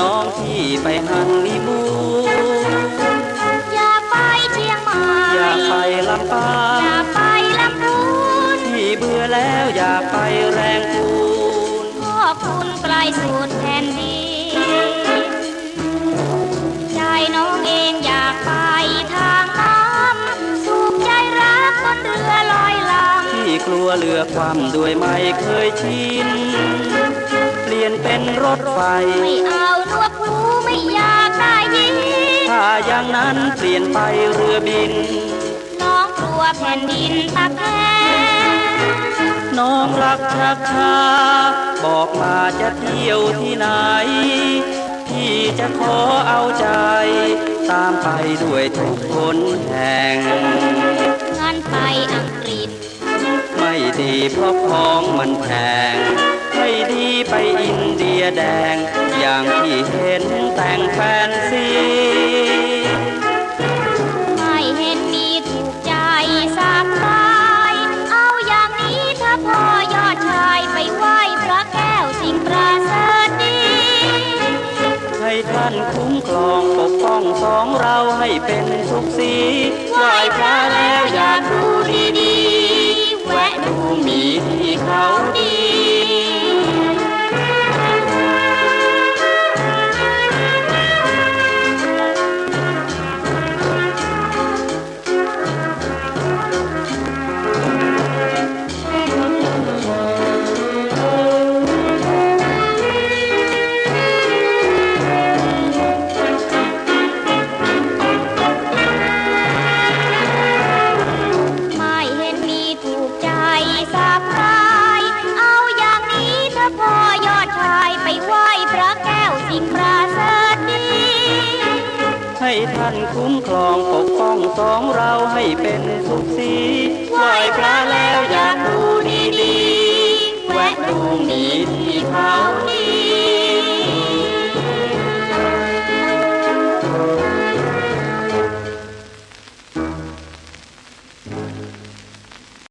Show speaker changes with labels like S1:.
S1: น้องพี่ไปฮันนีมู
S2: อย่าไปเชียงใหม่อย่าไป
S1: ลำปางอย่า
S2: ไปลำพูน
S1: ที่เบื่อแล้วอย่าไปแรงคูน
S2: พ่อคุณไกลสุดแทนดีใจน้องเองอยากไปทางน้ำสุขใจรักบนเรือลอยลำท
S1: ี่กลัวเรือความด้วยไม่เคยชินเปลี่ยนเป็นรถไฟ
S2: อานวดหูไม่อยากได้ยินถ
S1: ้าอย่างนั้นเปลี่ยนไปเรือบิน
S2: น้องกลัวแผ่นดินตะแคง
S1: น้องรักชักช้าบอกมาจะเที่ยวที่ไหน พี่จะขอเอาใจ ตามไปด้วยทุกคนแห่ง
S2: งั้นไปอังกฤษ
S1: ไม่ดีเพราะของมันแพง ไม่ดีไปอินเดียแดง อย่างที่เห็นแต่งแฟนซี
S2: ไม่เห็นมีถูกใจสักรายเอาอย่างนี้ถ้าพ่อยอดชายไปไหว้พระแก้วสิ่งประเสริฐดี
S1: ให้ท่านคุ้มครองปกป้องสองเราให้เป็นสุขสี ให้ท่านคุ้มครองปกป้องสองเราให้เป็นสุขสีไหว้พระแล้วอยากดูดี
S2: ๆแวะดูหมีที่เขาดี